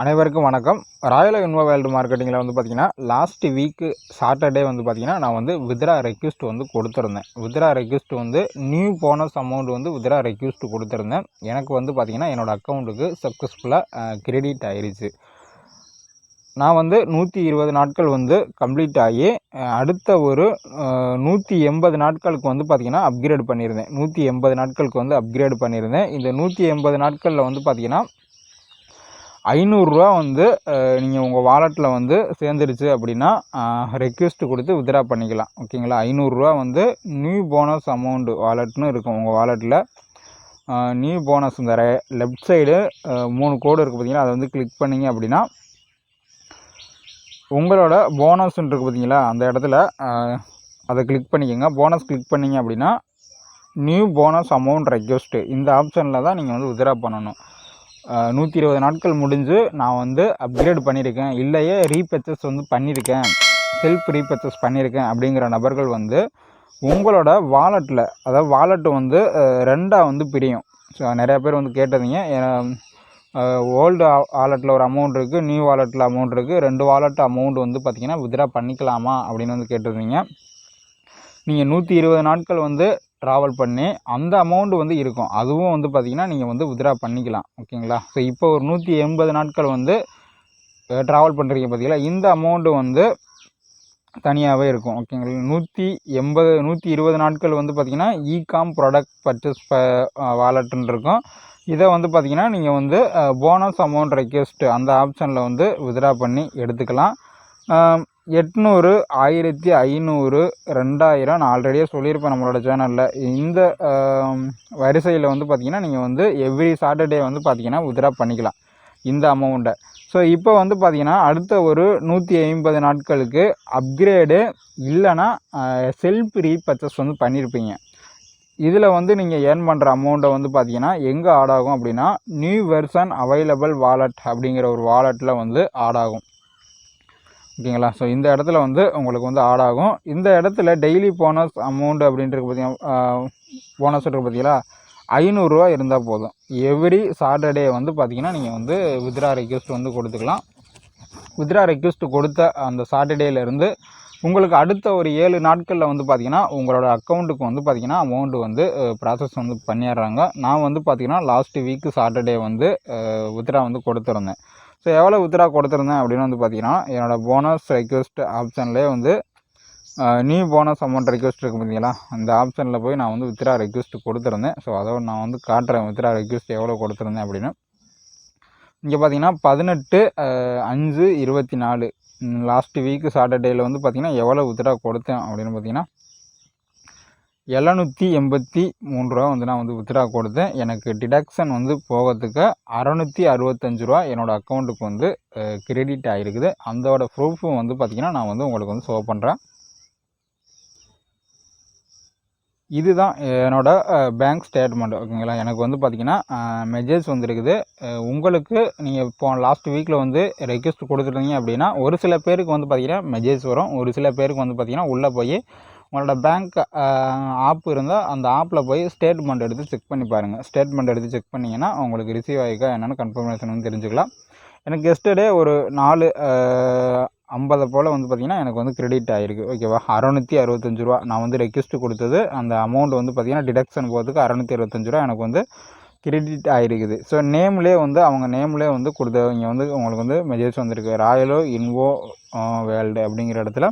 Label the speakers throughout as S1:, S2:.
S1: அனைவருக்கும் வணக்கம். Royal இன்வோ world மார்க்கெட்டிங்கில் வந்து பார்த்தீங்கன்னா லாஸ்ட் வீக்கு சாட்டர்டே வந்து பார்த்தீங்கன்னா நான் வந்து வித்ரா ரெக்யூஸ்ட் வந்து கொடுத்துருந்தேன். வித்ரா ரெக்யூஸ்ட் வந்து நியூ போனஸ் அமௌண்ட் வந்து வித்ரா ரெக்யூஸ்ட் கொடுத்துருந்தேன். எனக்கு வந்து பார்த்திங்கன்னா என்னோடய அக்கௌண்ட்டுக்கு சக்ஸஸ்ஃபுல்லாக கிரெடிட் ஆயிடுச்சு நான் வந்து நூற்றி இருபது நாட்கள் வந்து கம்ப்ளீட் ஆகி அடுத்த ஒரு நூற்றி எண்பது நாட்களுக்கு வந்து பார்த்திங்கன்னா அப்கிரேட் பண்ணியிருந்தேன். நூற்றி எண்பது நாட்களுக்கு வந்து அப்கிரேட் பண்ணியிருந்தேன். இந்த நூற்றி எண்பது நாட்களில் வந்து பார்த்திங்கன்னா ஐநூறுரூவா வந்து நீங்கள் உங்கள் வாலெட்டில் வந்து சேர்ந்துருச்சு அப்படின்னா ரெக்வெஸ்ட் கொடுத்து வித்ரா பண்ணிக்கலாம். ஓகேங்களா? ஐநூறுரூவா வந்து நியூ போனஸ் அமௌண்ட்டு வாலெட்னு இருக்கும் உங்கள் வாலெட்டில் நியூ போனஸ் இந்த லெஃப்ட் சைடு மூணு கோடு இருக்குது பார்த்தீங்களா? அதை வந்து கிளிக் பண்ணிங்க அப்படின்னா உங்களோட போனஸ்ன்னு இருக்குது பார்த்தீங்களா? அந்த இடத்துல அதை கிளிக் பண்ணிக்கோங்க. போனஸ் கிளிக் பண்ணிங்க அப்படின்னா நியூ போனஸ் அமௌண்ட் ரெக்வெஸ்ட்டு இந்த ஆப்ஷனில் தான் நீங்கள் வந்து வித்ரா பண்ணணும். நூற்றி இருபது நாட்கள் முடிஞ்சு நான் வந்து அப்கிரேட் பண்ணியிருக்கேன். இல்லையே ரீபர்ச்சஸ் வந்து பண்ணியிருக்கேன். செல்ஃப் ரீபர்ச்சஸ் பண்ணியிருக்கேன் அப்படிங்கிற நபர்கள் வந்து உங்களோட வாலெட்டில் அதாவது வாலெட்டு வந்து ரெண்டாக வந்து பிரியும். ஸோ நிறையா பேர் வந்து கேட்டதுங்க ஓல்டு வாலெட்டில் ஒரு அமௌண்ட் இருக்குது நியூ வாலெட்டில் அமௌண்ட் இருக்குது ரெண்டு வாலெட் அமௌண்ட் வந்து பார்த்திங்கன்னா வித்ரா பண்ணிக்கலாமா அப்படின்னு வந்து கேட்டிருந்தீங்க. நீங்கள் நூற்றி இருபது நாட்கள் வந்து ட்ராவல் பண்ணி அந்த அமௌண்ட் வந்து இருக்கும். அதுவும் வந்து பார்த்திங்கன்னா நீங்கள் வந்து வித்ரா பண்ணிக்கலாம். ஓகேங்களா? ஸோ இப்போ ஒரு நூற்றி எண்பது நாட்கள் வந்து ட்ராவல் பண்ணுறீங்க பார்த்தீங்களா இந்த அமௌண்ட்டு வந்து தனியாகவே இருக்கும். ஓகேங்களா? நூற்றி எண்பது நூற்றி இருபது நாட்கள் வந்து பார்த்திங்கன்னா இகாம் ப்ராடக்ட் பர்ச்சேஸ் ப வாலெட்டுன்னு இருக்கும். இதை வந்து பார்த்திங்கன்னா நீங்கள் வந்து போனஸ் அமௌண்ட் ரெக்வெஸ்ட் அந்த ஆப்ஷனில் வந்து வித்ரா பண்ணி எடுத்துக்கலாம். எட்நூறு ஆயிரத்தி ஐநூறு ரெண்டாயிரம் நான் ஆல்ரெடியே சொல்லியிருப்பேன் நம்மளோட சேனலில் இந்த வரிசையில் வந்து பார்த்திங்கன்னா நீங்கள் வந்து எவ்ரி சாட்டர்டே வந்து பார்த்திங்கன்னா வித்ரா பண்ணிக்கலாம். இந்த அமௌண்ட்டை ஸோ இப்போ வந்து பார்த்திங்கன்னா அடுத்த ஒரு நூற்றி ஐம்பது நாட்களுக்கு அப்கிரேடு இல்லைன்னா செல்ஃப் ரீபர்ச்சஸ் வந்து பண்ணியிருப்பீங்க இதில் வந்து நீங்கள் ஏர்ன் பண்ணுற அமௌண்ட்டை வந்து பார்த்தீங்கன்னா எங்கே ஆட் ஆகும் அப்படின்னா நியூ வெர்ஷன் அவைலபிள் வாலெட் அப்படிங்கிற ஒரு வாலெட்டில் வந்து ஆட் ஆகும். ஓகேங்களா? ஸோ இந்த இடத்துல வந்து உங்களுக்கு வந்து ஆட் ஆகும் இந்த இடத்துல டெய்லி போனஸ் அமௌண்ட் அப்படின்ட்டு பார்த்தீங்கன்னா போனஸ் இருக்குது பார்த்தீங்களா ஐநூறுரூவா இருந்தால் போதும். எவ்ரி சாட்டர்டே வந்து பார்த்தீங்கன்னா நீங்கள் வந்து வித்ரா ரெக்யூஸ்ட் வந்து கொடுத்துக்கலாம். வித்ரா ரெக்யூஸ்ட் கொடுத்த அந்த சாட்டர்டேலேருந்து உங்களுக்கு அடுத்த ஒரு ஏழு நாட்களில் வந்து பார்த்தீங்கன்னா உங்களோட அக்கௌண்ட்டுக்கு வந்து பார்த்தீங்கன்னா அமௌண்ட் வந்து ப்ராசஸ் வந்து பண்ணிடுறாங்க. நான் வந்து பார்த்திங்கன்னா லாஸ்ட் வீக்கு சாட்டர்டே வந்து வித்ரா வந்து கொடுத்துருந்தேன். ஸோ எவ்வளோ வித்ரா கொடுத்துருந்தேன் அப்படின்னு வந்து பார்த்தீங்கன்னா என்னோடய போனஸ் ரெக்வெஸ்ட் ஆப்ஷன்லேயே வந்து நியூ போனஸ் அமௌண்ட் ரெக்வஸ்ட் இருக்குது பார்த்தீங்களா அந்த ஆப்ஷனில் போய் நான் வந்து வித்ரா ரெக்வஸ்ட் கொடுத்துருந்தேன். ஸோ அதோட நான் வந்து காட்டுறேன் வித்ரா ரெக்வெஸ்ட் எவ்வளோ கொடுத்துருந்தேன் அப்படின்னு. இங்கே பார்த்தீங்கன்னா பதினெட்டு அஞ்சு இருபத்தி நாலு. லாஸ்ட் வீக்கு சாட்டர்டேயில் வந்து பார்த்தீங்கன்னா எவ்வளோ வித்ரா கொடுத்தேன் அப்படின்னு பார்த்தீங்கன்னா எழுநூற்றி எண்பத்தி மூணு ரூபா வந்து நான் வந்து வித்ரா கொடுத்தேன். எனக்கு டிடக்ஷன் வந்து போகிறதுக்கு அறநூற்றி அறுபத்தஞ்சு ரூபா என்னோடய அக்கௌண்ட்டுக்கு வந்து கிரெடிட் ஆகிருக்குது அதோட ப்ரூஃபும் வந்து பார்த்திங்கன்னா நான் வந்து உங்களுக்கு வந்து ஷோ பண்ணுறேன் இதுதான் என்னோட பேங்க் ஸ்டேட்மெண்ட் ஓகேங்களா? எனக்கு வந்து பார்த்திங்கன்னா மெசேஜ் வந்துருக்குது. உங்களுக்கு நீங்கள் இப்போ லாஸ்ட் வீக்கில் வந்து ரெக்வெஸ்ட் கொடுத்துருந்தீங்க அப்படின்னா ஒரு சில பேருக்கு வந்து பார்த்திங்கன்னா மெசேஜ் வரும். ஒரு சில பேருக்கு வந்து பார்த்திங்கன்னா உள்ளே போய் உங்களோட பேங்க் ஆப் இருந்தால் அந்த ஆப்பில் போய் ஸ்டேட்மெண்ட் எடுத்து செக் பண்ணி பாருங்கள் ஸ்டேட்மெண்ட் எடுத்து செக் பண்ணிங்கன்னா உங்களுக்கு ரிசீவ் ஆகிக்கா என்னென்னு கன்ஃபர்மேஷன் வந்து தெரிஞ்சுக்கலாம். எனக்கு எஸ்டர்டே ஒரு நாலு ஐம்பதை போல் வந்து பார்த்திங்கன்னா எனக்கு வந்து கிரெடிட் ஆகிருக்கு ஓகேவா அறநூற்றி அறுபத்தஞ்சு ரூபா. நான் வந்து ரெக்வஸ்ட் கொடுத்தது அந்த அமௌண்ட் வந்து பார்த்திங்கன்னா டிடக்ஷன் போகிறதுக்கு அறநூற்றி அறுபத்தஞ்சு ரூபா எனக்கு வந்து கிரெடிட் ஆகிருக்குது ஸோ நேம்லேயே வந்து அவங்க நேம்லேயே வந்து கொடுத்தவங்க வந்து உங்களுக்கு வந்து மெசேஜ் வந்திருக்கு. ராயலோ இன்வோ வேர்ல்டு அப்படிங்கிற இடத்துல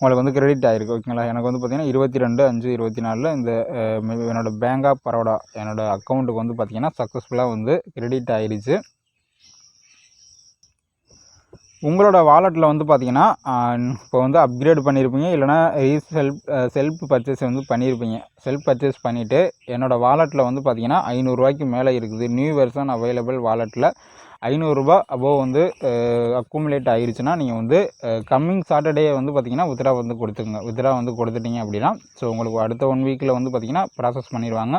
S1: உங்களுக்கு வந்து கிரெடிட் ஆகிருக்கு ஓகேங்களா எனக்கு வந்து பார்த்திங்கன்னா இருபத்தி ரெண்டு அஞ்சு இருபத்தி நாலில் இந்த என்னோடய பேங்க் ஆஃப் பரோடா என்னோட அக்கௌண்ட்டுக்கு வந்து பார்த்திங்கன்னா சக்ஸஸ்ஃபுல்லாக வந்து கிரெடிட் ஆகிருச்சு உங்களோட வாலெட்டில் வந்து பார்த்தீங்கன்னா இப்போ வந்து அப்கிரேட் பண்ணியிருப்பீங்க இல்லைனா ரீசெல்ஃப் செல்ஃப் பர்ச்சேஸ் வந்து பண்ணியிருப்பீங்க செல்ஃப் பர்ச்சேஸ் பண்ணிவிட்டு என்னோடய வாலெட்டில் வந்து பார்த்தீங்கன்னா ஐநூறுரூவாய்க்கு மேலே இருக்குது. நியூ வெர்ஷன் அவைலபிள் வாலெட்டில் ஐநூறுரூபா அபோவ் வந்து அக்குமுலேட் ஆகிருச்சுன்னா நீங்கள் வந்து கம்மிங் சாட்டர்டே வந்து பார்த்திங்கன்னா வித்ரா வந்து கொடுத்துங்க வித்ரா வந்து கொடுத்துட்டீங்க அப்படின்னா ஸோ உங்களுக்கு அடுத்த ஒன் வீக்கில் வந்து பார்த்திங்கன்னா ப்ராசஸ் பண்ணிடுவாங்க.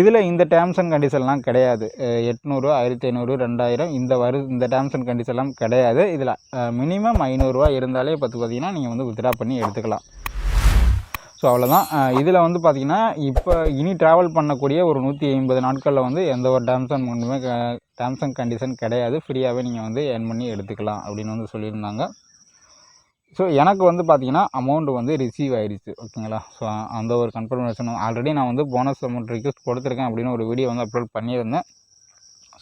S1: இதில் இந்த டேர்ம்ஸ் அண்ட் கண்டிஷன்லாம் கிடையாது. எட்நூறு ஆயிரத்தி ஐநூறு ரெண்டாயிரம் இந்த வரு இந்த டேர்ம்ஸ் அண்ட் கண்டிஷன்லாம் கிடையாது. இதில் மினிமம் ஐநூறுரூவா இருந்தாலே பார்த்து பார்த்தீங்கன்னா நீங்கள் வந்து வித்ரா பண்ணி எடுத்துக்கலாம். ஸோ அவ்வளோதான் இதில் வந்து பார்த்திங்கன்னா இப்போ இனி ட்ராவல் பண்ணக்கூடிய ஒரு நூற்றி ஐம்பது நாட்களில் வந்து எந்த ஒரு டேம்ஸ் அண்ட் ஒன்றுமே டேர்ம்ஸ் அண்ட் கண்டிஷன் கிடையாது. ஃப்ரீயாகவே நீங்கள் வந்து ஏர்ன் பண்ணி எடுத்துக்கலாம் அப்படின்னு வந்து சொல்லியிருந்தாங்க. ஸோ எனக்கு வந்து பார்த்தீங்கன்னா அமௌண்ட்டு வந்து ரிசீவ் ஆயிடுச்சு ஓகேங்களா? ஸோ அந்த ஒரு கன்ஃபர்மேஷன் ஆல்ரெடி நான் வந்து போனஸ் அமௌண்ட் ரிக்வஸ்ட் கொடுத்துருக்கேன் அப்படின்னு ஒரு வீடியோ வந்து அப்லோட் பண்ணியிருந்தேன்.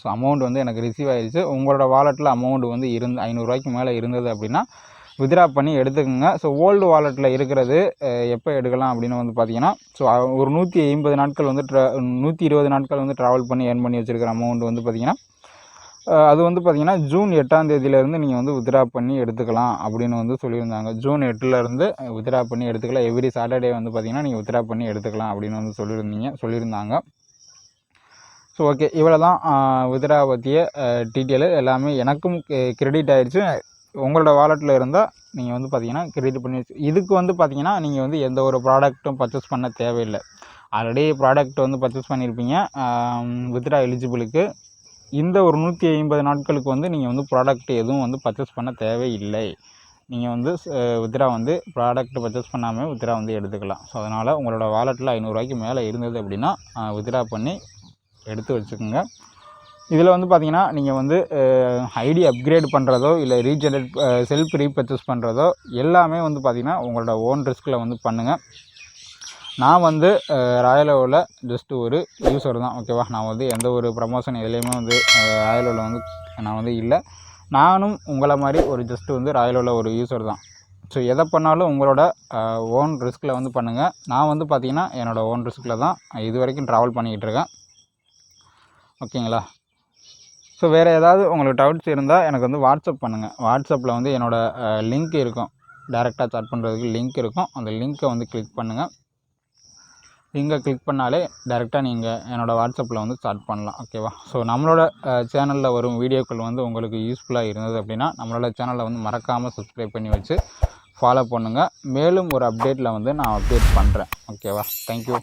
S1: ஸோ அமௌண்ட் வந்து எனக்கு ரிசீவ் ஆயிடுச்சு. உங்களோட வாலெட்டில் அமௌண்ட் வந்து இருந்து ஐநூறுரூவாய்க்கு மேலே இருந்தது அப்படின்னா வித்ரா பண்ணி எடுத்துக்கோங்க. ஸோ ஓல்டு வாலெட்டில் இருக்கிறது எப்போ எடுக்கலாம் அப்படின்னு வந்து பார்த்தீங்கன்னா ஸோ ஒரு நூற்றி ஐம்பது நாட்கள் வந்து ட்ரா நூற்றி இருபது நாட்கள் வந்து ட்ராவல் பண்ணி ஏர்ன் பண்ணி வச்சுருக்கிற அமௌண்ட் வந்து பார்த்தீங்கன்னா அது வந்து பார்த்திங்கன்னா ஜூன் எட்டாம் தேதியிலேருந்து நீங்கள் வந்து வித்ரா பண்ணி எடுத்துக்கலாம் அப்படின்னு வந்து சொல்லியிருந்தாங்க. ஜூன் எட்டுலேருந்து வித்ரா பண்ணி எடுத்துக்கலாம் எவ்ரி சாட்டர்டே வந்து பார்த்தீங்கன்னா நீங்கள் வித்ரா பண்ணி எடுத்துக்கலாம் அப்படின்னு வந்து சொல்லியிருந்தீங்க சொல்லியிருந்தாங்க. ஸோ ஓகே இவ்வளோ தான் வித்ரா பற்றிய டீட்டெயிலு எல்லாமே எனக்கும் கிரெடிட் ஆயிடுச்சு. உங்களோட வாலெட்டில் இருந்தால் நீங்கள் வந்து பார்த்தீங்கன்னா கிரெடிட் பண்ணி வச்சு இதுக்கு வந்து பார்த்தீங்கன்னா நீங்கள் வந்து எந்த ஒரு ப்ராடக்ட்டும் பர்ச்சேஸ் பண்ண தேவையில்லை. ஆல்ரெடி ப்ராடக்ட் வந்து பர்ச்சேஸ் பண்ணியிருப்பீங்க வித்ரா எலிஜிபிளுக்கு இந்த ஒரு நூற்றி ஐம்பது நாட்களுக்கு வந்து நீங்கள் வந்து ப்ராடக்ட் எதுவும் வந்து பர்ச்சேஸ் பண்ண தேவையில்லை. நீங்கள் வந்து வித்ரா வந்து ப்ராடக்ட் பர்ச்சேஸ் பண்ணாமல் வித்ரா வந்து எடுத்துக்கலாம். ஸோ அதனால் உங்களோட வாலெட்டில் ஐநூறுரூவாய்க்கு மேலே இருந்தது அப்படின்னா வித்ரா பண்ணி எடுத்து வச்சுக்கோங்க. இதில் வந்து பார்த்திங்கன்னா நீங்கள் வந்து ஐடி அப்கிரேட் பண்ணுறதோ இல்லை ரீஜெனரேட் செல்ஃப் ரீபர்ச்சேஸ் பண்ணுறதோ எல்லாமே வந்து பார்த்திங்கன்னா உங்களோட ஓன் ரிஸ்கில் வந்து பண்ணுங்கள் நான் வந்து ராயலோவில் ஜஸ்ட் ஒரு யூஸர் தான் ஓகேவா நான் வந்து எந்த ஒரு ப்ரமோஷன் எதுலேயுமே வந்து ராயலோவில் வந்து நான் வந்து இல்லை. நானும் உங்களை மாதிரி ஒரு ஜஸ்ட்டு வந்து ராயலோவில் ஒரு யூஸர் தான். ஸோ எதை பண்ணாலும் உங்களோட ஓன் ரிஸ்கில் வந்து பண்ணுங்கள் நான் வந்து பார்த்திங்கன்னா என்னோடய ஓன் ரிஸ்கில் தான் இது வரைக்கும் ட்ராவல் பண்ணிக்கிட்டு இருக்கேன். ஓகேங்களா ஸோ வேறு ஏதாவது உங்களுக்கு டவுட்ஸ் இருந்தால் எனக்கு வந்து வாட்ஸ்அப் பண்ணுங்கள் வாட்ஸ்அப்பில் வந்து என்னோடய லிங்க் இருக்கும். டேரெக்டாக சாட் பண்ணுறதுக்கு லிங்க் இருக்கும். அந்த லிங்க்கை வந்து கிளிக் பண்ணுங்கள் லிங்கை கிளிக் பண்ணாலே டேரெக்டாக நீங்கள் என்னோடய வாட்ஸ்அப்பில் வந்து ஸ்டார்ட் பண்ணலாம். ஓகேவா ஸோ நம்மளோட சேனலில் வரும் வீடியோக்கள் வந்து உங்களுக்கு யூஸ்ஃபுல்லாக இருந்தது அப்படின்னா நம்மளோட சேனலை வந்து மறக்காமல் சப்ஸ்கிரைப் பண்ணி வச்சு ஃபாலோ பண்ணுங்கள் மேலும் ஒரு அப்டேட்டில் வந்து நான் அப்டேட் பண்ணுறேன் ஓகேவா தேங்க்யூ